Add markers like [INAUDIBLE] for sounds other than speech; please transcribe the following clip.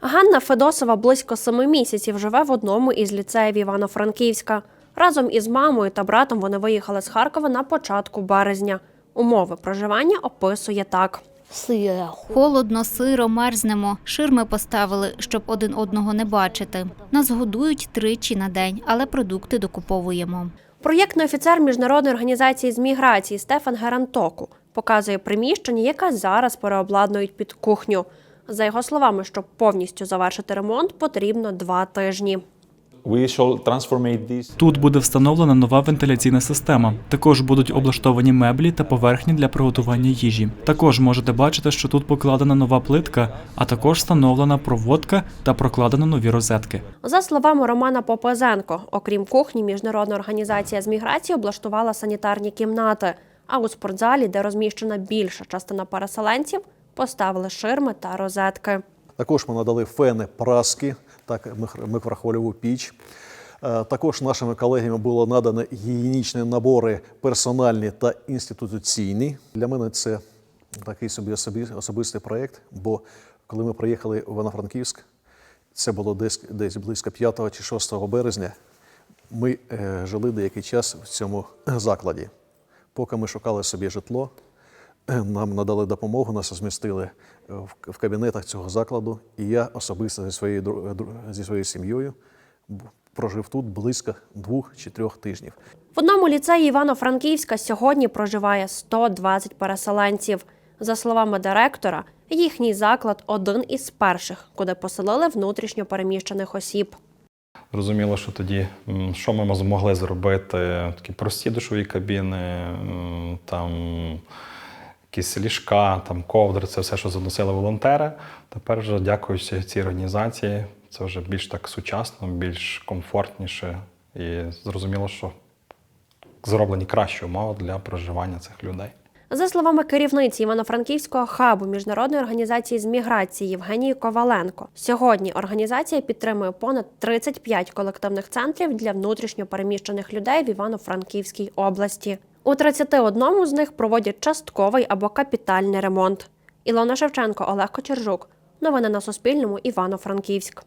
Ганна Федосова близько семи місяців живе в одному із ліцеїв Івано-Франківська. Разом із мамою та братом вони виїхали з Харкова на початку березня. Умови проживання описує так. Холодно, сиро, мерзнемо. Ширми поставили, щоб один одного не бачити. Нас годують тричі на день, але продукти докуповуємо. Проєктний офіцер міжнародної організації з міграції Стефан Герантоку показує приміщення, яке зараз переобладнують під кухню. За його словами, щоб повністю завершити ремонт, потрібно два тижні. Тут буде встановлена нова вентиляційна система. Також будуть облаштовані меблі та поверхні для приготування їжі. Також можете бачити, що тут покладена нова плитка, а також встановлена проводка та прокладено нові розетки. За словами Романа Попезенко, окрім кухні, міжнародна організація з міграції облаштувала санітарні кімнати. А у спортзалі, де розміщена більша частина переселенців, поставили ширми та розетки. Також ми надали фени, праски, так микро- микрохвильову піч. Е, Також нашими колегами було надано гігієнічні набори персональні та інституційні. Для мене це такий собі особистий проєкт, бо коли ми приїхали в Івано-Франківськ, це було десь, десь близько 5 чи 6 березня. Ми е, жили деякий час в цьому закладі. Поки ми шукали собі житло, е, [CLEARS THROAT] нам надали допомогу, нас розмістили е, в, кабінетах цього закладу, і я особисто зі своєю, дру- зі своєю сім'єю прожив тут близько двох чи трьох тижнів. В одному ліцеї Івано-Франківська сьогодні проживає 120 переселенців. За словами директора, їхній заклад один із перших, куди поселили внутрішньо переміщених осіб. Зрозуміло, що тоді що ми змогли зробити? Такі прості душові кабіни, там якісь ліжка, там ковдри, це все, що заносили волонтери. Тепер вже дякуючи цій організації, це вже більш так сучасно, більш комфортніше і зрозуміло, що зроблені кращі умови для проживання цих людей. За словами керівниці Івано-Франківського хабу міжнародної організації з міграції Євгенії Коваленко, сьогодні організація підтримує понад 35 колективних центрів для внутрішньо переміщених людей в Івано-Франківській області. У 31 з них проводять частковий або капітальний ремонт. Ілона Шевченко, Олег Кочержук. Новини на Суспільному. Івано-Франківськ.